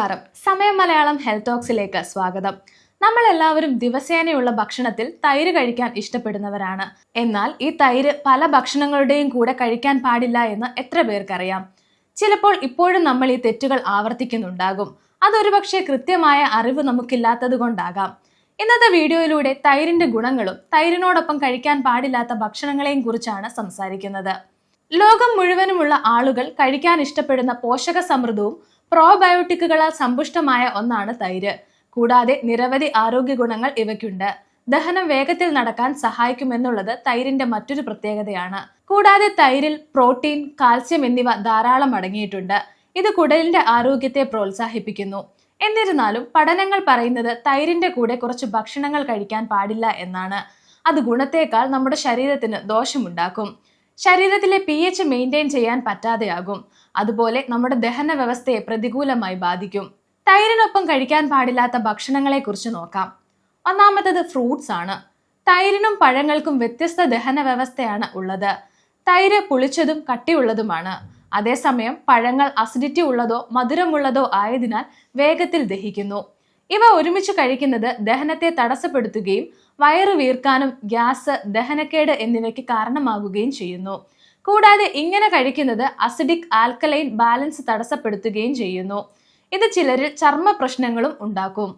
നമസ്കാരം. സമയം മലയാളം ഹെൽത്ത് ടോക്സിലേക്ക് സ്വാഗതം. നമ്മൾ എല്ലാവരും ദിവസേനയുള്ള ഭക്ഷണത്തിൽ തൈര് കഴിക്കാൻ ഇഷ്ടപ്പെടുന്നവരാണ്. എന്നാൽ ഈ തൈര് പല ഭക്ഷണങ്ങളുടെയും കൂടെ കഴിക്കാൻ പാടില്ല എന്ന് എത്ര പേർക്കറിയാം? ചിലപ്പോൾ ഇപ്പോഴും നമ്മൾ ഈ തെറ്റുകൾ ആവർത്തിക്കുന്നുണ്ടാകും. അതൊരുപക്ഷെ കൃത്യമായ അറിവ് നമുക്കില്ലാത്തത് കൊണ്ടാകാം. ഇന്നത്തെ വീഡിയോയിലൂടെ തൈരിന്റെ ഗുണങ്ങളും തൈരിനോടൊപ്പം കഴിക്കാൻ പാടില്ലാത്ത ഭക്ഷണങ്ങളെയും കുറിച്ചാണ് സംസാരിക്കുന്നത്. ലോകം മുഴുവനുമുള്ള ആളുകൾ കഴിക്കാൻ ഇഷ്ടപ്പെടുന്ന പോഷക സമൃദ്ധവും പ്രോബയോട്ടിക്കുകളാൽ സമ്പുഷ്ടമായ ഒന്നാണ് തൈര്. കൂടാതെ നിരവധി ആരോഗ്യ ഗുണങ്ങൾ ഇവയ്ക്കുണ്ട്. ദഹനം വേഗത്തിൽ നടക്കാൻ സഹായിക്കുമെന്നുള്ളത് തൈരിന്റെ മറ്റൊരു പ്രത്യേകതയാണ്. കൂടാതെ തൈരിൽ പ്രോട്ടീൻ കാൽസ്യം എന്നിവ ധാരാളം അടങ്ങിയിട്ടുണ്ട്. ഇത് കുടലിന്റെ ആരോഗ്യത്തെ പ്രോത്സാഹിപ്പിക്കുന്നു. എന്നിരുന്നാലും പഠനങ്ങൾ പറയുന്നത് തൈരിന്റെ കൂടെ കുറച്ച് ഭക്ഷണങ്ങൾ കഴിക്കാൻ പാടില്ല എന്നാണ്. അത് ഗുണത്തേക്കാൾ നമ്മുടെ ശരീരത്തിന് ദോഷമുണ്ടാക്കും. ശരീരത്തിലെ പി എച്ച് മെയിന്റെയിൻ ചെയ്യാൻ പറ്റാതെയാകും. അതുപോലെ നമ്മുടെ ദഹന വ്യവസ്ഥയെ പ്രതികൂലമായി ബാധിക്കും. തൈരിനൊപ്പം കഴിക്കാൻ പാടില്ലാത്ത ഭക്ഷണങ്ങളെക്കുറിച്ച് നോക്കാം. ഒന്നാമത്തത് ഫ്രൂട്ട്സ് ആണ്. തൈരിനും പഴങ്ങൾക്കും വ്യത്യസ്ത ദഹന വ്യവസ്ഥയാണ് ഉള്ളത്. തൈര് പുളിച്ചതും കട്ടിയുള്ളതുമാണ്. അതേസമയം പഴങ്ങൾ അസിഡിറ്റി ഉള്ളതോ മധുരമുള്ളതോ ആയതിനാൽ വേഗത്തിൽ ദഹിക്കുന്നു. ഇവ ഒരുമിച്ച് കഴിക്കുന്നത് ദഹനത്തെ തടസ്സപ്പെടുത്തുകയും വയറ് വീർക്കാനും ഗ്യാസ് ദഹനക്കേട് എന്നിവയ്ക്ക് കാരണമാകുകയും ചെയ്യുന്നു. കൂടാതെ ഇങ്ങനെ കഴിക്കുന്നത് അസിഡിക് ആൽക്കലൈൻ ബാലൻസ് തടസ്സപ്പെടുത്തുകയും ചെയ്യുന്നു. ഇത് ചിലരിൽ ചർമ്മ പ്രശ്നങ്ങളും ഉണ്ടാക്കും.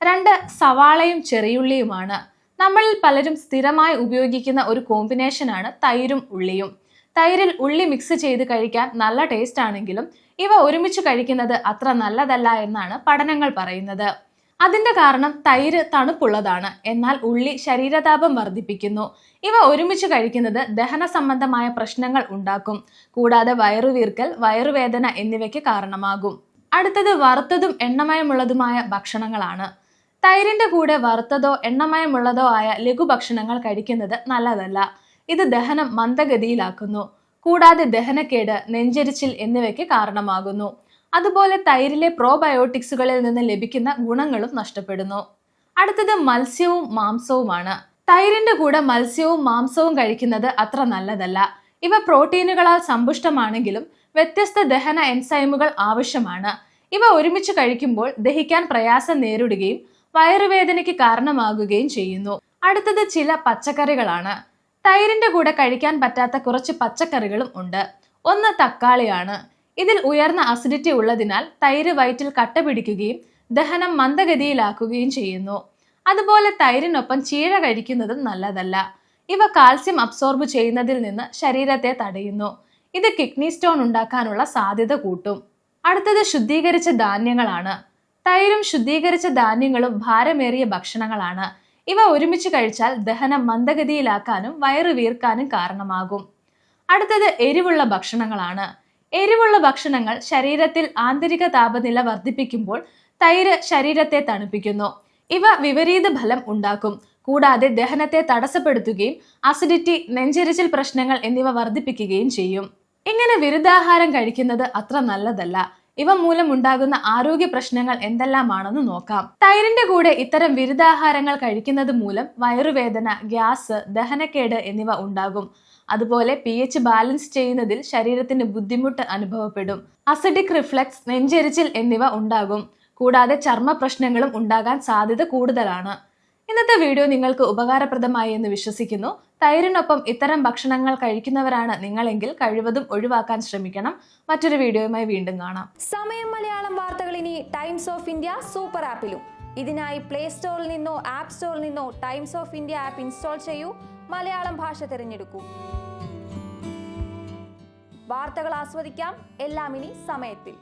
രണ്ട് സവാളയും ചെറിയുള്ളിയുമാണ്. നമ്മളിൽ പലരും സ്ഥിരമായി ഉപയോഗിക്കുന്ന ഒരു കോമ്പിനേഷനാണ് തൈരും ഉള്ളിയും. തൈരിൽ ഉള്ളി മിക്സ് ചെയ്ത് കഴിക്കാൻ നല്ല ടേസ്റ്റ് ആണെങ്കിലും ഇവ ഒരുമിച്ച് കഴിക്കുന്നത് അത്ര നല്ലതല്ല എന്നാണ് പഠനങ്ങൾ പറയുന്നത്. അതിന്റെ കാരണം തൈര് തണുപ്പുള്ളതാണ്. എന്നാൽ ഉള്ളി ശരീരതാപം വർദ്ധിപ്പിക്കുന്നു. ഇവ ഒരുമിച്ച് കഴിക്കുന്നത് ദഹന സംബന്ധമായ പ്രശ്നങ്ങൾ ഉണ്ടാക്കും. കൂടാതെ വയറുവീർക്കൽ വയറുവേദന എന്നിവയ്ക്ക് കാരണമാകും. അടുത്തത് വറുത്തതും എണ്ണമയമുള്ളതുമായ ഭക്ഷണങ്ങളാണ്. തൈരിന്റെ കൂടെ വറുത്തതോ എണ്ണമയമുള്ളതോ ആയ ലഘുഭക്ഷണങ്ങൾ കഴിക്കുന്നത് നല്ലതല്ല. ഇത് ദഹനം മന്ദഗതിയിലാക്കുന്നു. കൂടാതെ ദഹനക്കേട് നെഞ്ചരിച്ചിൽ എന്നിവയ്ക്ക് കാരണമാകുന്നു. അതുപോലെ തൈരിലെ പ്രോബയോട്ടിക്സുകളിൽ നിന്ന് ലഭിക്കുന്ന ഗുണങ്ങളും നഷ്ടപ്പെടുന്നു. അടുത്തത് മത്സ്യവും മാംസവുമാണ്. തൈരിന്റെ കൂടെ മത്സ്യവും മാംസവും കഴിക്കുന്നത് അത്ര നല്ലതല്ല. ഇവ പ്രോട്ടീനുകളാൽ സമ്പുഷ്ടമാണെങ്കിലും വ്യത്യസ്ത ദഹന എൻസൈമുകൾ ആവശ്യമാണ്. ഇവ ഒരുമിച്ച് കഴിക്കുമ്പോൾ ദഹിക്കാൻ പ്രയാസം നേരിടുകയും വയറുവേദനയ്ക്ക് കാരണമാകുകയും ചെയ്യുന്നു. അടുത്തത് ചില പച്ചക്കറികളാണ്. തൈരിന്റെ കൂടെ കഴിക്കാൻ പറ്റാത്ത കുറച്ച് പച്ചക്കറികളും ഉണ്ട്. ഒന്ന് തക്കാളിയാണ്. ഇതിൽ ഉയർന്ന അസിഡിറ്റി ഉള്ളതിനാൽ തൈര് വയറ്റിൽ കട്ട പിടിക്കുകയും ദഹനം മന്ദഗതിയിലാക്കുകയും ചെയ്യുന്നു. അതുപോലെ തൈരിനൊപ്പം ചീര കഴിക്കുന്നതും നല്ലതല്ല. ഇവ കാൽസ്യം അബ്സോർബ് ചെയ്യുന്നതിൽ നിന്ന് ശരീരത്തെ തടയുന്നു. ഇത് കിഡ്നി സ്റ്റോൺ ഉണ്ടാക്കാനുള്ള സാധ്യത കൂട്ടും. അടുത്തത് ശുദ്ധീകരിച്ച ധാന്യങ്ങളാണ്. തൈരും ശുദ്ധീകരിച്ച ധാന്യങ്ങളും ഭാരമേറിയ ഭക്ഷണങ്ങളാണ്. ഇവ ഒരുമിച്ച് കഴിച്ചാൽ ദഹനം മന്ദഗതിയിലാക്കാനും വയറു വീർക്കാനും കാരണമാകും. അടുത്തത് എരിവുള്ള ഭക്ഷണങ്ങളാണ്. എരിവുള്ള ഭക്ഷണങ്ങൾ ശരീരത്തിൽ ആന്തരിക താപനില വർദ്ധിപ്പിക്കുമ്പോൾ തൈര് ശരീരത്തെ തണുപ്പിക്കുന്നു. ഇവ വിപരീത ഫലം ഉണ്ടാക്കും. കൂടാതെ ദഹനത്തെ തടസ്സപ്പെടുത്തുകയും അസിഡിറ്റി നെഞ്ചരിച്ചിൽ പ്രശ്നങ്ങൾ എന്നിവ വർദ്ധിപ്പിക്കുകയും ചെയ്യും. ഇങ്ങനെ വിരുദ്ധാഹാരം കഴിക്കുന്നത് അത്ര നല്ലതല്ല. ഇവ മൂലം ഉണ്ടാകുന്ന ആരോഗ്യ പ്രശ്നങ്ങൾ എന്തെല്ലാമാണെന്ന് നോക്കാം. തൈരിന്റെ കൂടെ ഇത്തരം വിരുദ്ധാഹാരങ്ങൾ കഴിക്കുന്നത് മൂലം വയറുവേദന ഗ്യാസ് ദഹനക്കേട് എന്നിവ ഉണ്ടാകും. അതുപോലെ പി എച്ച് ബാലൻസ് ചെയ്യുന്നതിൽ ശരീരത്തിന് ബുദ്ധിമുട്ട് അനുഭവപ്പെടും. അസിഡിക് റിഫ്ലക്സ് നെഞ്ചെരിച്ചിൽ എന്നിവ ഉണ്ടാകും. കൂടാതെ ചർമ്മ പ്രശ്നങ്ങളും ഉണ്ടാകാൻ സാധ്യത കൂടുതലാണ്. ഇന്നത്തെ വീഡിയോ നിങ്ങൾക്ക് ഉപകാരപ്രദമായി എന്ന് വിശ്വസിക്കുന്നു. തൈരിനൊപ്പം ഇത്തരം ഭക്ഷണങ്ങൾ കഴിക്കുന്നവരാണ് നിങ്ങളെങ്കിൽ കഴിവതും ഒഴിവാക്കാൻ ശ്രമിക്കണം. മറ്റൊരു വീഡിയോയുമായി വീണ്ടും കാണാം. സമയം മലയാളം വാർത്തകൾ ഇനി ടൈംസ് ഓഫ് ഇന്ത്യ സൂപ്പർ ആപ്പിലും ഇതിനായി പ്ലേ സ്റ്റോറിൽ നിന്നോ ആപ്പ് സ്റ്റോറിൽ നിന്നോ Times of India app install ചെയ്യൂ. മലയാളം ഭാഷ തിരഞ്ഞെടുക്കൂ. വാർത്തകൾ ആസ്വദിക്കാം. എല്ലാം ഇനി സമയത്തിൽ.